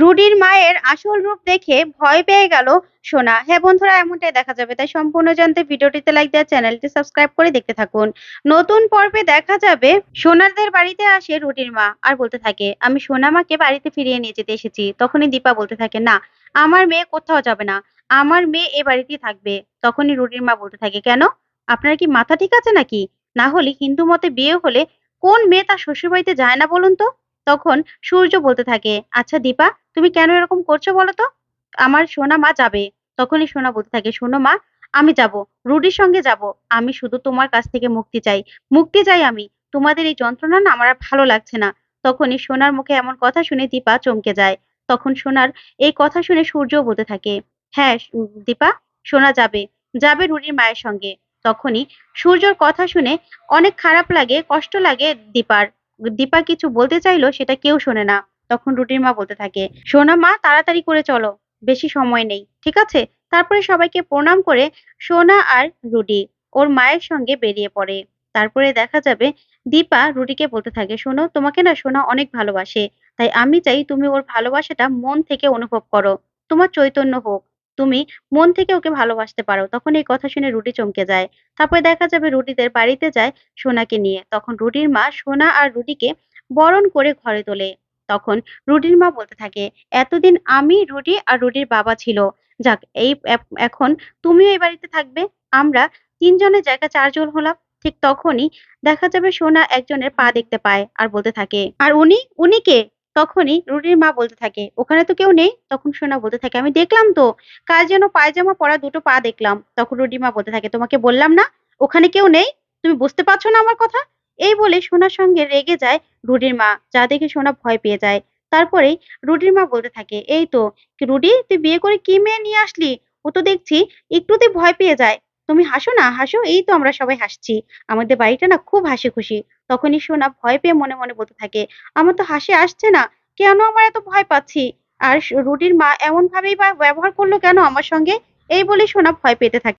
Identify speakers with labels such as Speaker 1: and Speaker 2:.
Speaker 1: রুডির মায়ের আসল রূপ দেখে ভয় পেয়ে গেল সোনা। হ্যাঁ বন্ধুরা, এমনটাই দেখা যাবে। তাই সম্পূর্ণ জানতে ভিডিওটিতে লাইক দেওয়া চ্যানেলটি সাবস্ক্রাইব করে দেখতে থাকুন। নতুন পর্বে দেখা যাবে সোনারদের বাড়িতে আসে রুডির মা। আর বলতে থাকে, আমি সোনা মাকে বাড়িতে ফিরিয়ে নিয়ে যেতে এসেছি। তখনই দীপা বলতে থাকে, না, আমার মেয়ে কোথাও যাবে না। আমার মেয়ে এ বাড়িতেই থাকবে। তখনই রুডির মা বলতে থাকে, কেন? আপনার কি মাথা ঠিক আছে নাকি? না হলে হিন্দু মতে বিয়ে হলে কোন মেয়ে তার শ্বশুর বাড়িতে যায় না বলুন তো? তখন সূর্য বলতে থাকে আচ্ছা দীপা, তুমি কেন এরকম করছ বলো তো আমার সোনা মা যাবে। তখনই সোনা বলতে থাকে, শোনো মা, আমি যাব, রুডির সঙ্গে যাব। আমি শুধু তোমার কাছ থেকে মুক্তি চাই। মুক্তি চাই আমি। তোমাদের এই যন্ত্রণা না আমার ভালো লাগছে না। তখনই সোনার মুখে এমন কথা শুনে দীপা চমকে যায়। তখন সোনার এই কথা শুনে সূর্যও বলতে থাকে হ্যাঁ দীপা, সোনা যাবে যাবে রুডির মায়ের সঙ্গে। তখনই সূর্যর কথা শুনে অনেক খারাপ লাগে, কষ্ট লাগে দীপার। দীপা কিছু বলতে চাইলো সেটা কেউ শোনে না। তখন রুটির মা বলতে থাকে সোনা মা, তাড়াতাড়ি করে চলো, বেশি সময় নেই, ঠিক আছে? তারপরে সবাইকে প্রণাম করে সোনা আর রুডি ওর মায়ের সঙ্গে বেরিয়ে পড়ে। তারপরে দেখা যাবে দীপা রুটিকে বলতে থাকে, শোনো, তোমাকে না সোনা অনেক ভালোবাসে, তাই আমি চাই তুমি ওর ভালোবাসাটা মন থেকে অনুভব করো, তোমার চৈতন্য হোক। তুমি মন থেকে ওকে ভালোবাসতে পারো। তখন এই কথা শুনে রুটি চমকে যায়। তারপরে দেখা যাবে রুটিদের বাড়িতে যায় সোনাকে নিয়ে। তখন রুটির মা সোনা আর রুটিকে বরণ করে ঘরে তোলে। তখন রুটির মা বলতে থাকে, এতদিন আমি রুটি আর রুটির বাবা ছিল। যাক, এই এখন তুমিও এই বাড়িতে থাকবে। আমরা তিনজনের জায়গা চারজন হলাম। ঠিক তখনই দেখা যাবে সোনা একজনের পা দেখতে পায় আর বলতে থাকে, আর উনি? উনি কে? তখনই রুডির মা বলতে থাকে, ওখানে তো কেউ নেই? তখন সোনা বলতে থাকে, আমি দেখলাম তো কার যেন পায়জামা পরা দুটো পা দেখলাম। তখন রুডির মা বলতে থাকে, তোমাকে বললাম না, ওখানে কেউ নেই? তুমি বুঝতে পারছ না আমার কথা? এই বলে সোনার সঙ্গে রেগে যায় রুডির মা, যা দেখে সোনা ভয় পেয়ে যায়। তারপরেই রুডির মা বলতে থাকে, এই তো রুডি তুই বিয়ে করে কি মেয়ে নিয়ে আসলি? ও তো দেখছি একটুতে ভয় পেয়ে যায়। তুমি হাসো না, হাসো, এই তো আমরা সবাই হাসছি। আমাদের বাড়িটা না খুব হাসি খুশি। তখনই সোনা ভয় পেয়ে মনে মনে বলতে থাকে, আমার তো হাসি আসছে না, কেন আমার এত ভয় পাচ্ছি? আর রুটির মা এমন ভাবেই বা ব্যবহার করল কেন আমার সঙ্গে? এই বলে সোনা ভয় পেতে থাকে।